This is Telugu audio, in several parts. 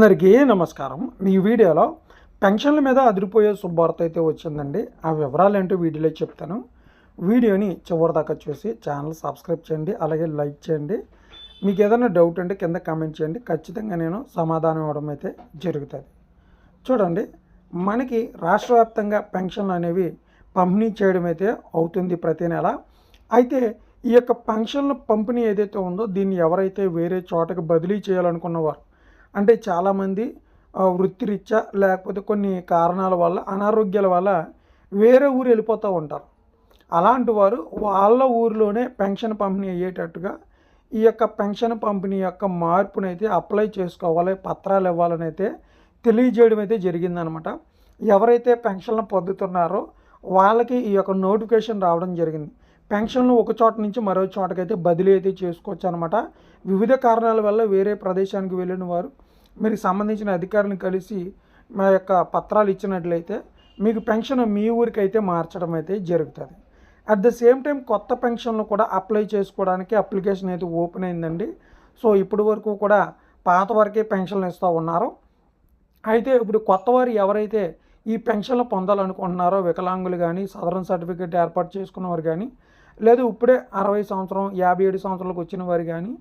అందరికీ నమస్కారం. ఈ వీడియోలో పెన్షన్ల మీద అదిరిపోయే శుభార్త అయితే వచ్చిందండి. ఆ వివరాలు ఏంటో వీడియోలో చెప్తాను. వీడియోని చివరి దాకా చూసి ఛానల్ సబ్స్క్రైబ్ చేయండి అలాగే లైక్ చేయండి. మీకు ఏదైనా డౌట్ ఉంటే కింద కామెంట్ చేయండి. ఖచ్చితంగా నేను సమాధానం ఇవ్వడం అయితే జరుగుతుంది. చూడండి మనకి రాష్ట్ర వ్యాప్తంగా పెన్షన్లు అనేవి పంపిణీ చేయడం అయితే అవుతుంది ప్రతి నెల. అయితే ఈ యొక్క పెన్షన్ల పంపిణీ ఏదైతే ఉందో దీన్ని ఎవరైతే వేరే చోటకి బదిలీ చేయాలనుకున్నవారు అంటే చాలామంది వృత్తిరీత్యా లేకపోతే కొన్ని కారణాల వల్ల అనారోగ్యాల వల్ల వేరే ఊరు వెళ్ళిపోతూ ఉంటారు. అలాంటి వారు వాళ్ళ ఊరిలోనే పెన్షన్ పంపిణీ అయ్యేటట్టుగా ఈ యొక్క పెన్షన్ పంపిణీ యొక్క మార్పునైతే అప్లై చేసుకోవాలి పత్రాలు ఇవ్వాలని అయితే తెలియజేయడం అయితే జరిగిందనమాట. ఎవరైతే పెన్షన్లు పొందుతున్నారో వాళ్ళకి ఈ యొక్క నోటిఫికేషన్ రావడం జరిగింది. పెన్షన్లు ఒక చోట నుంచి మరో చోటకైతే బదిలీ అయితే చేసుకోవచ్చు అనమాట వివిధ కారణాల వల్ల వేరే ప్రదేశానికి వెళ్ళిన వారు మీకు సంబంధించిన అధికారులను కలిసి మా యొక్క పత్రాలు ఇచ్చినట్లయితే మీకు పెన్షన్ మీ ఊరికి అయితే మార్చడం అయితే జరుగుతుంది. అట్ ద సేమ్ టైం కొత్త పెన్షన్లు కూడా అప్లై చేసుకోవడానికి అప్లికేషన్ అయితే ఓపెన్ అయిందండి. సో ఇప్పటి వరకు కూడా పాత వరకే పెన్షన్లు ఇస్తూ ఉన్నారు. అయితే ఇప్పుడు కొత్త వారు ఎవరైతే ఈ పెన్షన్లు పొందాలనుకుంటున్నారో వికలాంగులు కానీ సదరన్ సర్టిఫికేట్ ఏర్పాటు చేసుకున్నవారు కానీ లేదు ఇప్పుడే అరవై సంవత్సరం యాభై ఏడు సంవత్సరాలకు వచ్చిన వారు కానీ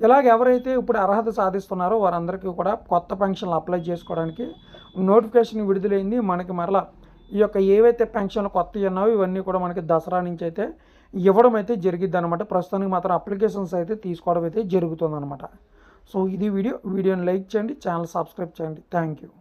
ఇలాగ ఎవరైతే ఇప్పుడు అర్హత సాధిస్తున్నారో వారందరికీ కూడా కొత్త పెన్షన్లు అప్లై చేసుకోవడానికి నోటిఫికేషన్ విడుదలైంది. మనకి మరలా ఈ యొక్క ఏవైతే పెన్షన్లు కొత్త ఉన్నావో ఇవన్నీ కూడా మనకి దసరా నుంచి అయితే ఇవ్వడం అయితే జరిగిద్ది అనమాట ప్రస్తుతానికి మాత్రం అప్లికేషన్స్ అయితే తీసుకోవడం అయితే జరుగుతుంది అనమాట సో ఇది వీడియో. వీడియోని లైక్ చేయండి ఛానల్ సబ్స్క్రైబ్ చేయండి. Thank you.